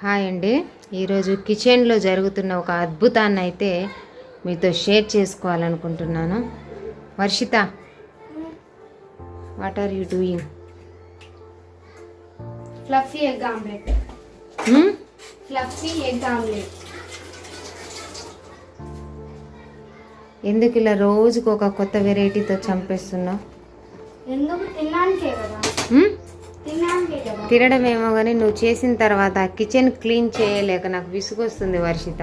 Hi అండి. ఈరోజు కిచెన్లో జరుగుతున్న ఒక అద్భుతాన్ని అయితే మీతో షేర్ చేసుకోవాలనుకుంటున్నాను. Varshitha what are you doing fluffy egg omelette fluffy egg omelette ఎందుకు ఇలా రోజుకు ఒక కొత్త వెరైటీతో చంపేస్తున్నావు? ఎందుకు? తినడానికే కదా. కదా తినడం ఏమో కానీ నువ్వు చేసిన తర్వాత కిచెన్ క్లీన్ చేయలేక నాకు వర్షిత?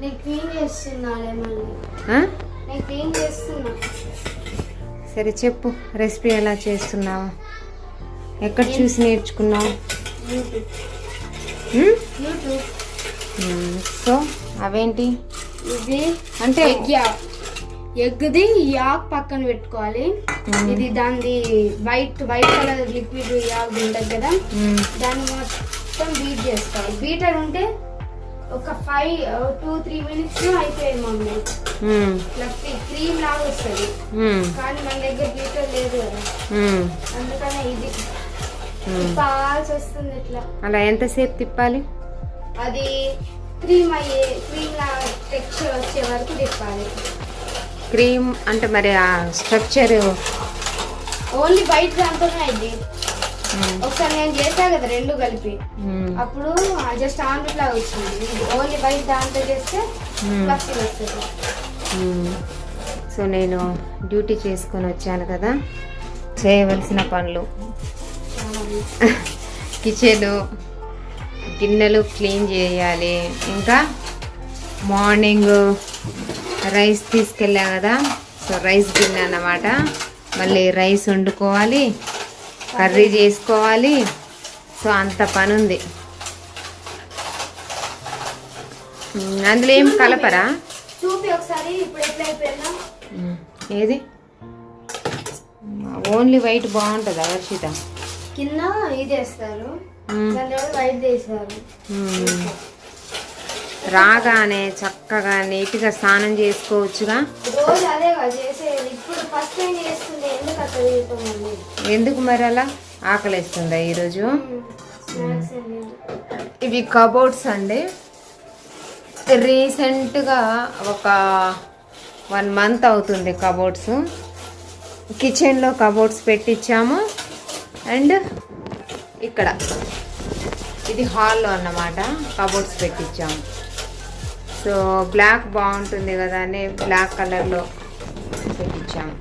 నేను క్లీన్ చేస్తున్నా సరే చెప్పు రెసిపీ ఎలా చేస్తున్నావు? ఎక్కడ చూసి నేర్చుకున్నావు. సో అవేంటి? అంటే ఎగ్ది యాక్ పక్కన పెట్టుకోవాలి ఇది దానిది వైట్ వైట్ కలర్ లిక్విడ్ యాక్ ఉంటుంది కదా. దాన్ని మొత్తం బీట్ చేసుకోవాలి బీటర్ ఉంటే ఒక ఫైవ్ టూ త్రీ మినిట్స్ అయిపోయింది మమ్మీ. ఫ్లఫీ క్రీమ్ లాగా వస్తుంది. కానీ మన దగ్గర బీటర్ లేదు కదా. అందుకనే ఇది. పాల్సి వస్తుంది ఇట్లా అలా ఎంతసేపు తిప్పాలి అది క్రీమ్ అయ్యే క్రీమ్ లా టెక్స్చర్ వచ్చే వరకు తిప్పాలి క్రీమ్ అంటే మరి ఆ స్ట్రక్చర్? ఓన్లీ వైట్ దాంతోనే అయింది. ఒకసారి నేను చేసా కదా రెండు కలిపి. అప్పుడు జస్ట్ ఆమ్లెట్ లాగా వచ్చింది. ఓన్లీ వైట్ దాంతో చేస్తే. ఫ్లఫీ వస్తుంది సో నేను డ్యూటీ చేసుకొని వచ్చాను కదా. చేయవలసిన పనులు. కిచెన్ గిన్నెలు క్లీన్ చేయాలి. ఇంకా మార్నింగ్ రైస్ తీసుకెళ్ళా కదా సో రైస్ గిన్నె అన్నమాట మళ్ళీ రైస్ వండుకోవాలి కర్రీ చేసుకోవాలి. సో అంత పని ఉంది అందులో ఏం కలపరా? ఏది? ఓన్లీ వైట్ బాగుంటుందా వర్షిత కింద ఇది వేస్తారు. White um. రాగానే చక్కగా నీట్గా స్నానం చేసుకోవచ్చుగా. ఎందుకు మరి అలా? ఆకలిస్తుందా ఈరోజు? ఇవి కబోర్డ్స్ అండి. రీసెంట్గా ఒక వన్ మంత్ అవుతుంది కబోర్డ్స్. కిచెన్లో కబోర్డ్స్ పెట్టించాము అండ్ ఇక్కడ. ఇది హాల్లో అన్నమాట. కబోర్డ్స్ పెట్టించాము సో బ్లాక్ బాగుంటుంది కదా అని బ్లాక్ కలర్లో పెట్టించాము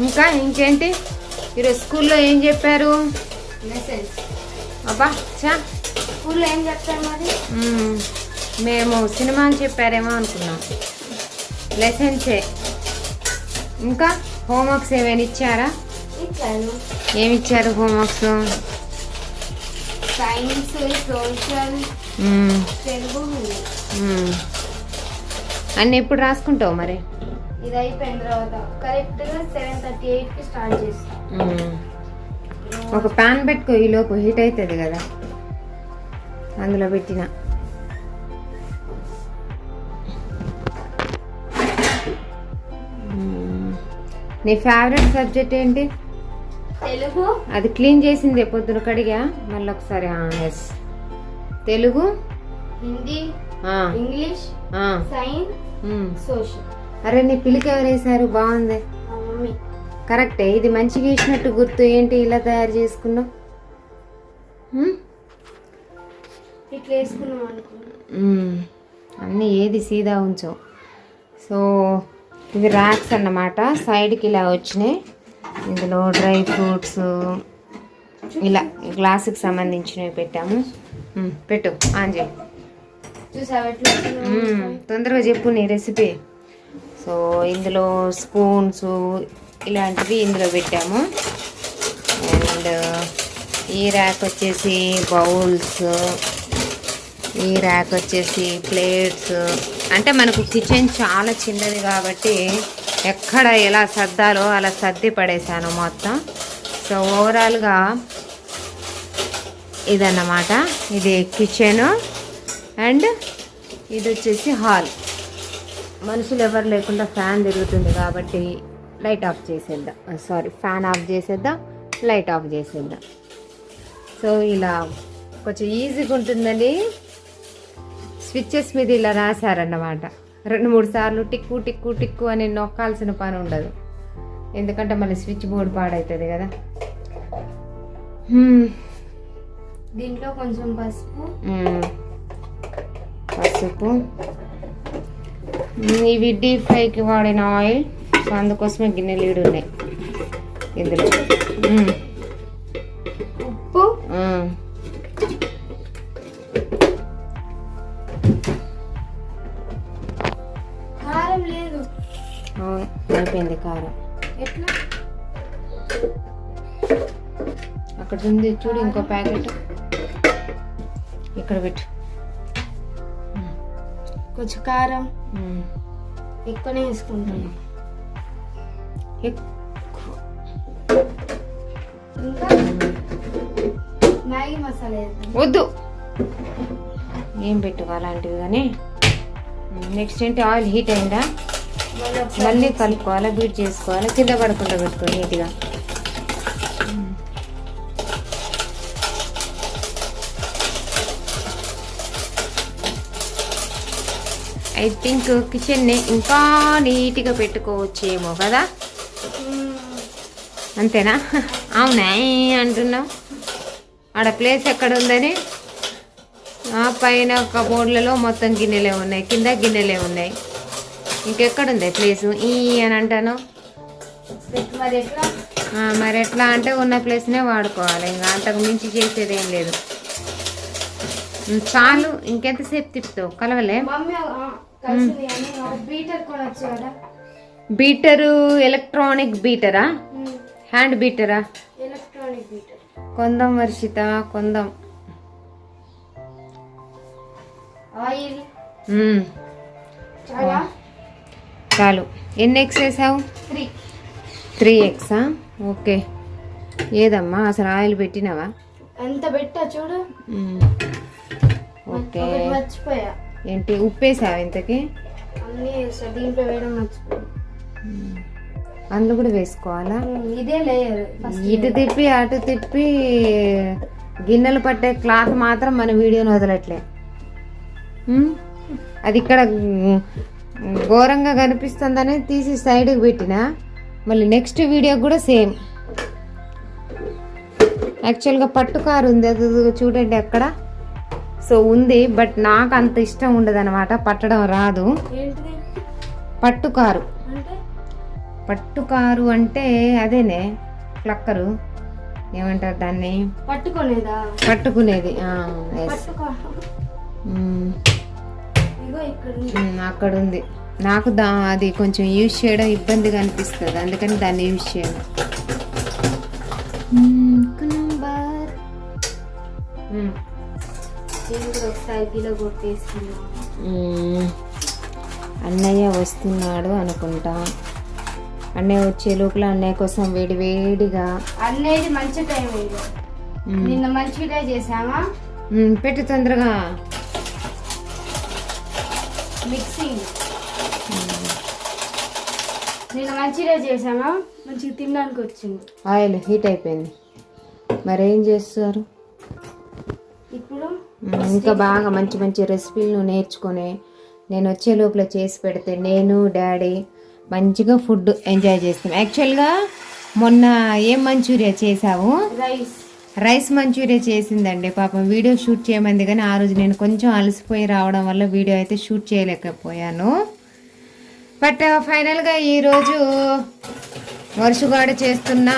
ఇంకా ఇంకేంటి? ఈరోజు స్కూల్లో ఏం చెప్పారు? మెసేజ్ అబ్బా చా స్కూల్లో ఏం చెప్తారు మరి? మ్మ్, సినిమాలు చెప్పారేమో అనుకున్నాం. లెసన్సే. ఇంకా హోంవర్క్స్ ఏమైనా ఇచ్చారా? ఇచ్చాను ఏమి ఇచ్చారు హోంవర్క్స్? సైన్స్ సోషల్ తెలుగు అన్నీ ఎప్పుడు రాసుకుంటావు మరి? ఇది అయిపోయిన తర్వాత కరెక్ట్గా సెవెన్ థర్టీ ఎయిట్కి స్టార్ట్ చేస్తాం. ఒక ప్యాన్ పెట్టుకో ఈలోపు హీట్ అవుతుంది కదా. అందులో పెట్టిన. మ్మ్. నీ ఫేవరెట్ సబ్జెక్ట్ ఏంటి? అది క్లీన్ చేసింది పొద్దున కడిగా. మళ్ళీ ఒకసారి yes Telugu? Hindi? English? Science. Social. అరే నీ పిల్లకి ఎవరు వేసారు బాగుంది. కరెక్టే. ఇది మంచిగా వేసినట్టు గుర్తు. ఏంటి ఇలా తయారు చేసుకున్నావు? ఇట్లా వేసుకున్నాం. అన్నీ ఏది సీదా ఉంచవు. సో ఇవి ర్యాక్స్ అన్నమాట. సైడ్కి ఇలా వచ్చినాయి. ఇందులో డ్రై ఫ్రూట్స్ ఇలా గ్లాసుకి సంబంధించినవి పెట్టాము. పెట్టు ఆన్ చేయి తొందరగా చెప్పు నీ రెసిపీ సో ఇందులో స్పూన్స్ ఇలాంటివి ఇందులో పెట్టాము. అండ్ ఈ ర్యాక్ వచ్చేసి బౌల్స్ ఈ ర్యాక్ వచ్చేసి ప్లేట్స్. అంటే మనకు కిచెన్ చాలా చిన్నది కాబట్టి ఎక్కడ ఎలా సర్దాలో అలా సర్ది పడేశాను మొత్తం. సో ఓవరాల్గా ఇదన్నమాట. ఇది కిచెను. అండ్ ఇది వచ్చేసి హాల్. మనుషులు ఎవరు లేకుండా ఫ్యాన్ తిరుగుతుంది కాబట్టి లైట్ ఆఫ్ చేసేద్దాం. సారీ ఫ్యాన్ ఆఫ్ చేసేద్దాం లైట్ ఆఫ్ చేసేద్దాం. సో ఇలా కొంచెం ఈజీగా ఉంటుందని స్విచ్చెస్ మీద ఇలా రాశారన్నమాట. రెండు మూడు సార్లు టిక్కు టిక్కు టిక్కు అని నొక్కాల్సిన పని ఉండదు. ఎందుకంటే మళ్ళీ స్విచ్ బోర్డ్ పాడవుతుంది కదా. దీంట్లో కొంచెం పసుపు. పసుపు. ఇవి డీప్ ఫ్రైకి వాడిన ఆయిల్. సో అందుకోసమే గిన్నె లీడు ఉన్నాయి ఇందులో అక్కడ ఉంది చూడు ఇంకో ప్యాకెట్. ఇక్కడ పెట్టు. కొంచెం కారం. ఎక్కువనే వేసుకుంటాను. ఎక్కువ. ఇంకా మ్యాగీ మసాలా వేద్దాం. ఏం పెట్టు అలాంటివి కానీ. నెక్స్ట్ ఏంటి? ఆయిల్ హీట్ అయిందా? మళ్ళీ కలుపుకోవాలి బీట్ చేసుకోవాలి కింద పడకుండా పెట్టుకో నీట్గా. ఐ థింక్ కిచెన్ని ఇంకా నీట్గా పెట్టుకోవచ్చేమో కదా. అంతేనా? అవునా? అంటున్నావు? ఆడ ప్లేస్ ఎక్కడ ఉందని? ఆ పైన కబోర్డ్లలో మొత్తం గిన్నెలే ఉన్నాయి. కింద గిన్నెలే ఉన్నాయి. ఇంకెక్కడుంది ప్లేసు ఈ అని అంటాను మరి ఎట్లా? అంటే ఉన్న ప్లేస్నే వాడుకోవాలి. ఇంకా అంతకు మించి చేసేది ఏం లేదు. చాలు. ఇంకెంతసేపు తిప్పుతావు? కలవలే? బీటర్ కొనొచ్చు కదా. బీటరు ఎలక్ట్రానిక్ బీటరా. హ్యాండ్ బీటరా? Electronic beater. కొందాం వర్షిత కొందాం. ఆయిల్. చాలా. చాలు. ఎన్ని ఎగ్స్ వేసావు? త్రీ. త్రీ ఎగ్సా ఓకే. ఏదమ్మా? అసలు ఆయిల్ పెట్టినావా? ఎంత పెట్టా చూడు. ఓకే. మర్చిపోయా. ఏంటి ఉప్పు వేసావు ఇంతకి? అన్నీ వేసా దీంట్లో వేయడం మర్చిపోయా. అందులో కూడా వేసుకోవాలా. ఇదే లేయర్ ఇటు తిప్పి అటు తిప్పి గిన్నెలు పట్టే క్లాత్ మాత్రం మన వీడియోని వదలట్లే. అది ఇక్కడ ఘోరంగా కనిపిస్తుందని తీసి సైడ్కి పెట్టిన. మళ్ళీ నెక్స్ట్ వీడియో కూడా సేమ్. యాక్చువల్గా పట్టుకారు ఉంది అది చూడండి అక్కడ. సో ఉంది బట్ నాకు అంత ఇష్టం ఉండదు అనమాట పట్టడం రాదు. పట్టుకారు పట్టుకారు అంటే? అదేనే ప్లక్కరు ఏమంటారు దాన్ని? పట్టుకోలేదా? పట్టుకునేది. అక్కడ ఉంది నాకు దా అది కొంచెం యూజ్ చేయడం ఇబ్బందిగా అనిపిస్తుంది. అందుకని దాన్ని యూజ్ చేయను. అన్నయ్య వస్తున్నాడు అనుకుంటా. అన్నయ్య వచ్చే లోపల అన్నయ్య కోసం వేడి వేడిగా అనేది మంచి టైం ఇది. నిన్న మంచిగా చేసామా మ్మ్, పెట్టు తొందరగా. మిక్సింగ్. నిన్న మంచిగా చేసామా మంచిగా తినడానికి వచ్చింది. ఆయిల్ హీట్ అయిపోయింది. మరి ఏం చేస్తారు? ఇప్పుడు ఇంకా బాగా మంచి మంచి రెసిపీలు నేర్చుకొని నేను వచ్చే లోపల చేసి పెడితే నేను డాడీ మంచిగా ఫుడ్ ఎంజాయ్ చేస్తాం. యాక్చువల్గా మొన్న ఏం మంచూరియా చేసావు రైస్. రైస్ మంచూరియా చేసిందండి. పాపం వీడియో షూట్ చేయమంది కానీ ఆ రోజు నేను కొంచెం అలసిపోయి రావడం వల్ల వీడియో అయితే షూట్ చేయలేకపోయాను. బట్ ఫైనల్గా ఈరోజు వరుసగాడు చేస్తున్న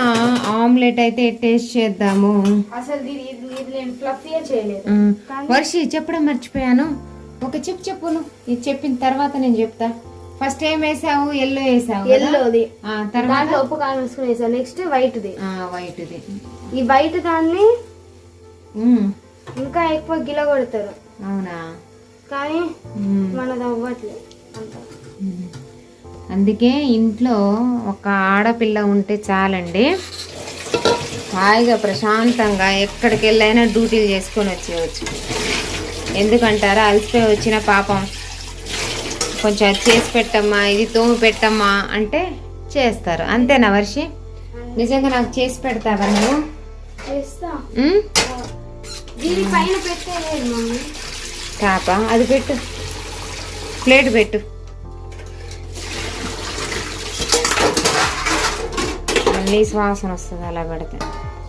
ఆమ్లెట్ అయితే టేస్ట్ చేద్దాము. అసలు. వర్షి చెప్పడం మర్చిపోయాను. ఒక చెప్పు చెప్పు నువ్వు ఇది చెప్పిన తర్వాత నేను చెప్తా. ఫస్ట్ ఏం వేసావు? ఎల్లో వేసావు? ఎల్లోది ఆ, తర్వాత? ఉప్పు కారం వేసుకుని వేసాను నెక్స్ట్ వైట్ది వైట్ది ఈ వైట్ దాన్ని. ఇంకా ఎక్కువ గిల కొడతారు. అవునా? కానీ. మనది అవ్వట్లేదు అంత. అందుకే ఇంట్లో ఒక ఆడపిల్ల ఉంటే చాలండి. హాయిగా ప్రశాంతంగా ఎక్కడికి వెళ్ళైనా డ్యూటీలు చేసుకొని వచ్చేయచ్చు. ఎందుకంటారా? అలసిపోయి వచ్చిన పాపం. కొంచెం అది చేసి పెట్టమ్మా ఇది తోము పెట్టమ్మా అంటే చేస్తారు. అంతేనా వర్షి? నిజంగా నాకు చేసి పెడతావా నువ్వు? టాపా అది పెట్టు. ప్లేట్ పెట్టు. మళ్ళీ శ్వాసన వస్తుంది అలా పెడితే.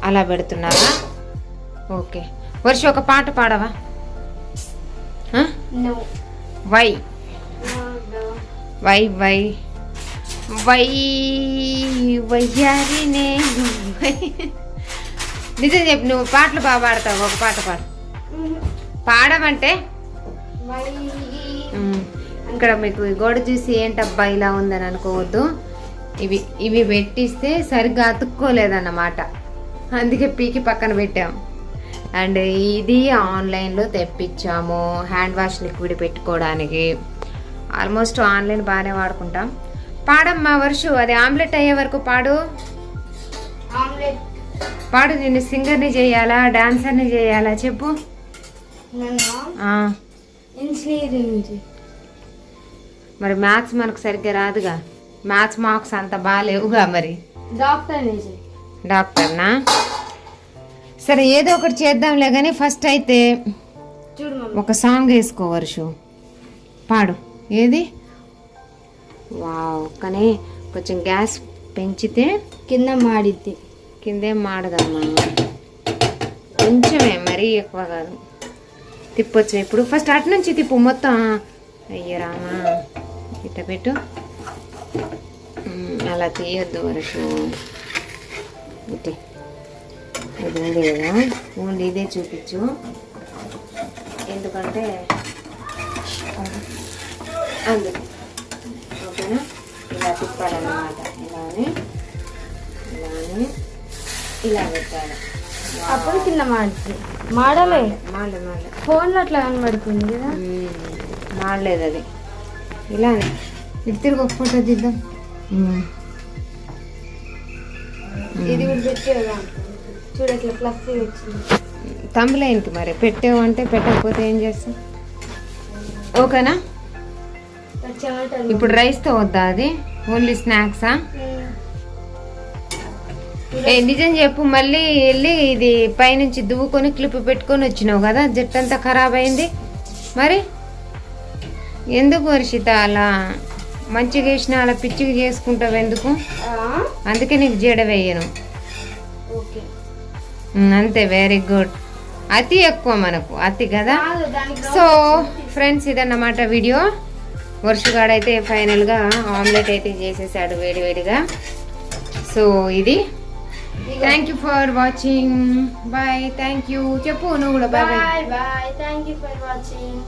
అలా పెడుతున్నారా ఓకే. వర్ష ఒక పాట పాడవా? వై. వై వై. వై వయ్యారినే వై. నిజం చెప్పు నువ్వు పాటలు బాగా పాడతావు ఒక పాట పాడు. పాడమంటే ఉమ్, ఇక్కడ మీకు గోడ చూసి ఏంటబ్బా ఇలా ఉందని అనుకోవద్దు. ఇవి ఇవి పెట్టిస్తే సరిగ్గా అతుక్కోలేదన్నమాట. అందుకే పీకి పక్కన పెట్టాం. అండ్ ఇది ఆన్లైన్లో తెప్పించాము హ్యాండ్ వాష్ లిక్విడ్ పెట్టుకోవడానికి ఆల్మోస్ట్ ఆన్లైన్ బాగానే వాడుకుంటాం. పాడమ్మా వర్షు అది ఆమ్లెట్ అయ్యే వరకు పాడు. ఆమ్లెట్. పాడు నిన్ను సింగర్ని చేయాలా డాన్సర్ని చేయాలా చెప్పు. మరి మ్యాథ్స్ మనకు సరిగ్గా రాదుగా. మ్యాథ్స్ మార్క్స్ అంత బాగాలేవుగా మరి? డాక్టర్ డాక్టర్నా సరే ఏదో ఒకటి చేద్దాంలే కానీ ఫస్ట్ అయితే ఒక సాంగ్ వేసుకో వర్షు. పాడు. ఏది? వావ్ కానీ కొంచెం గ్యాస్ పెంచితే కింద మాడిద్ది. కిందేం మాడదమ్మా. కొంచెమే మరీ ఎక్కువ కాదు. తిప్పొచ్చు ఇప్పుడు ఫస్ట్ అటు నుంచి తిప్పు మొత్తం. అయ్యో రామా. ఇట్ట పెట్టు. అలా తీయొద్దు వరకు. ఇటు ఇది ఉంది కదా. ఓన్లీ ఇదే చూపించు. ఎందుకంటే అందుకు ఓకేనా? ఇలా తిప్పాలన్నమాట. ఇలానే ఇలానే ఇలా పెట్టాలి. అప్పుడు కింద మాడిద్ది మాడలే? మాడలే మాడలే. ఫోన్లో అట్లా కనబడుతుంది కదా. మాడలేదు అది. ఇలానే ఇటు తిరిగి ఒక ఫోటో తీద్దాం. ఇది వచ్చింది. తమ్ములైన్కి మరి? పెట్టావు అంటే పెట్టకపోతే ఏం చేస్తాం? ఓకేనా? ఇప్పుడు రైస్తో వద్దా అది? ఓన్లీ స్నాక్సా ఉమ్. ఏ నిజం చెప్పు మళ్ళీ వెళ్ళి ఇది పైనుంచి దువ్వుకొని క్లిప్ పెట్టుకొని వచ్చినావు కదా? జట్టు అంతా ఖరాబ్ అయింది. మరి? ఎందుకు వర్షిత అలా మంచిగా వేసిన అలా పిచ్చిగా చేసుకుంటావు ఎందుకు? అందుకే నీకు జడ వేయను. అంతే వెరీ గుడ్ అతి ఎక్కువ మనకు అతి కదా? సో ఫ్రెండ్స్ ఇదన్నమాట వీడియో వర్షగాడైతే ఫైనల్గా ఆమ్లెట్ అయితే చేసేసాడు వేడివేడిగా సో ఇది. Thank you for watching bye thank you చెప్పు నువ్వు కూడా bye bye bye bye thank you for watching